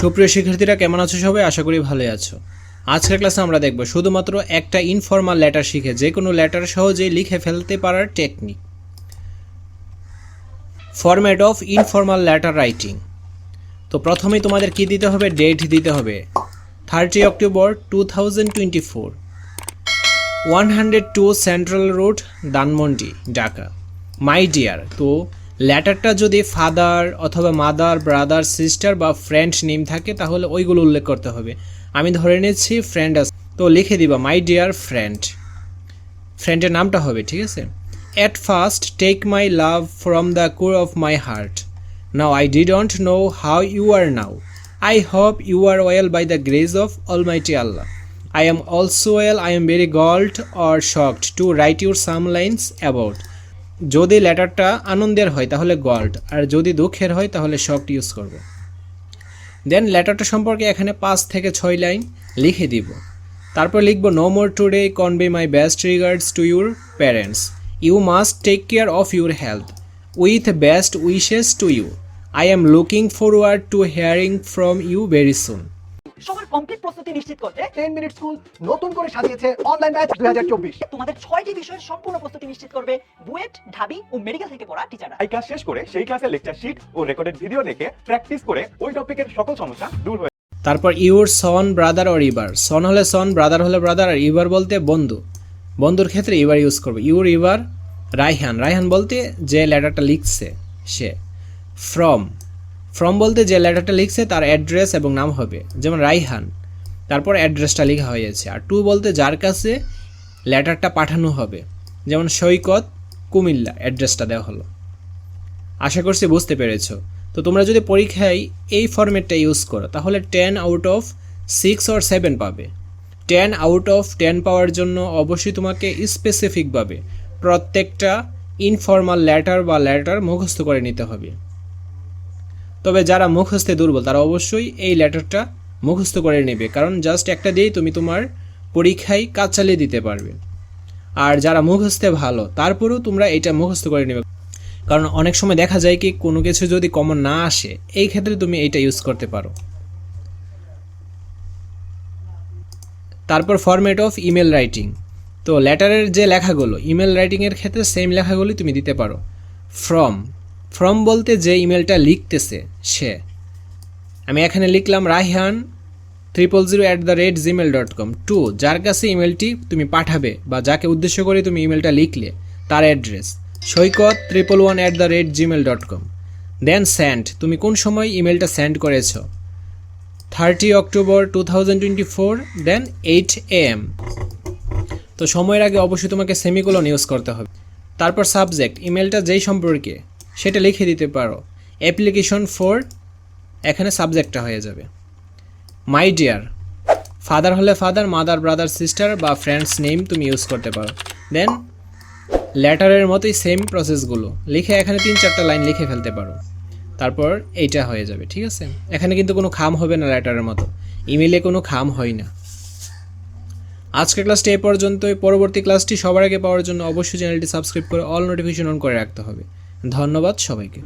সুপ্রিয় শিক্ষার্থীরা, কেমন আছো সবাই? আশা করি ভালোই আছো। আজকের ক্লাসে আমরা দেখব শুধুমাত্র একটা ইনফর্মাল লেটার শিখে, যে কোনো লেটার সহজেই লিখে ফেলতে পারার technique format of informal letter writing তো প্রথমেই তোমাদের কি দিতে হবে? ডেট দিতে হবে। Thirty October two thousand twenty four one hundred two central road Dhanmondi Dhaka my dear তো লেটারটা যদি ফাদার অথবা মাদার, ব্রাদার, সিস্টার বা ফ্রেন্ড নেম থাকে, তাহলে ওইগুলো উল্লেখ করতে হবে। আমি ধরে নিচ্ছি ফ্রেন্ড আছে। তো লিখে দিবা মাই ডিয়ার ফ্রেন্ড ফ্রেন্ডের নামটা হবে, ঠিক আছে? At first take my love from the core of my heart now I didn't know how you are now I hope you are well by the grace of all almighty Allah I am also well. I am very galled or shocked to write you some lines about. যদি লেটারটা আনন্দের হয়, তাহলে gold আর যদি দুঃখের হয়, তাহলে shocked use করব। দেন লেটারটা সম্পর্কে এখানে পাঁচ থেকে ছয় লাইন লিখে দিব। তারপর লিখব no more today convey my best regards to your parents you must take care of your health with best wishes to you I am looking forward to hearing from you very soon সবার complete প্রস্তুতি নিশ্চিত করতে ten minute school নতুন করে সাজিয়েছে online batch দুই হাজার চব্বিশ। তোমাদের ছয়টি বিষয়ের সম্পূর্ণ প্রস্তুতি নিশ্চিত করবে বুয়েট ঢাবি ও মেডিকেল থেকে পড়া টিচাররা এই ক্লাস শেষ করে সেই ক্লাসের লেকচার শিট ও রেকর্ডেড ভিডিও দেখে প্র্যাকটিস করে ওই টপিকের সকল সমস্যা দূর হয়ে তারপর your son brother or either son হলে সন ব্রাদার হলে ব্রাদার আর ইবার বলতে বন্ধু। বন্ধুর ক্ষেত্রে ইবার ইউজ করবে। Your ever Raihan. রাইহান বলতে যে লেটারটা লিখছে সে। ফ্রম। ফ্রম বলতে যে লেটারটা লিখছে তার অ্যাড্রেস এবং নাম হবে, যেমন রাইহান। তারপর অ্যাড্রেসটা লেখা হয়েছে। আর টু বলতে যার কাছে লেটারটা পাঠানো হবে, যেমন সৈকত কুমিল্লা, অ্যাড্রেসটা দেওয়া হলো। আশা করছি বুঝতে পেরেছ। তো তোমরা যদি পরীক্ষায় এই ফরম্যাটটা ইউজ করো, তাহলে ten out of six or seven পাবে। টেন আউট অফ টেন পাওয়ার জন্য অবশ্যই তোমাকে স্পেসিফিকভাবে প্রত্যেকটা ইনফর্মাল লেটার বা লেটার মুখস্থ করে নিতে হবে। তবে যারা মুখস্থে দুর্বল, তারা অবশ্যই এই লেটারটা মুখস্থ করে নেবে। কারণ জাস্ট একটা দিয়েই তুমি তোমার পরীক্ষায় কাজ চালিয়ে দিতে পারবে। আর যারা মুখস্থে ভালো, তারপরেও তোমরা এটা মুখস্থ করে নেবে। কারণ অনেক সময় দেখা যায় কি, কোনো কিছু যদি কমন না আসে, এই ক্ষেত্রে তুমি এইটা ইউজ করতে পারো। তারপর ফরম্যাট অফ ইমেল রাইটিং তো লেটারের যে লেখাগুলো ইমেল রাইটিংয়ের ক্ষেত্রে সেম লেখাগুলি তুমি দিতে পারো। ফ্রম ফ্রম বলতে যে ইমেলটা লিখতেছে সে। আমি এখানে লিখলাম, Raihan triple zero at the rate Gmail dot com to, যার কাছে ইমেলটি তুমি পাঠাবে বা যাকে উদ্দেশ্য করে তুমি ইমেলটা লিখলে, তার address Saikat triple one at the rate Gmail dot com then send তুমি কোন সময় ইমেলটা সেন্ড করেছ? Thirty October two thousand twenty four then eight M তো সময়ের আগে অবশ্যই তোমাকে সেমিকোলন ইউজ করতে হবে। তারপর সাবজেক্ট ইমেলটা যেই সম্পর্কে সেটা লিখে দিতে পারো। অ্যাপ্লিকেশন ফর এখানে সাবজেক্টটা হয়ে যাবে। মাই ডিয়ার ফাদার হলে ফাদার মাদার ব্রাদার সিস্টার বা ফ্রেন্ডস নেম তুমি ইউজ করতে পারো। দেন লেটারের মতোই সেম প্রসেসগুলো লিখে এখানে তিন চারটা লাইন লিখে ফেলতে পারো। তারপর এইটা হয়ে যাবে, ঠিক আছে? এখানে কিন্তু কোনো খাম হবে না লেটারের মতো। ইমেলে কোনো খাম হয় না। আজকের ক্লাসটি এ পর্যন্তই। পরবর্তী ক্লাসটি সবার আগে পাওয়ার জন্য অবশ্যই চ্যানেলটি সাবস্ক্রাইব করে অল নোটিফিকেশন অন করে রাখতে হবে। ধন্যবাদ সবাইকে।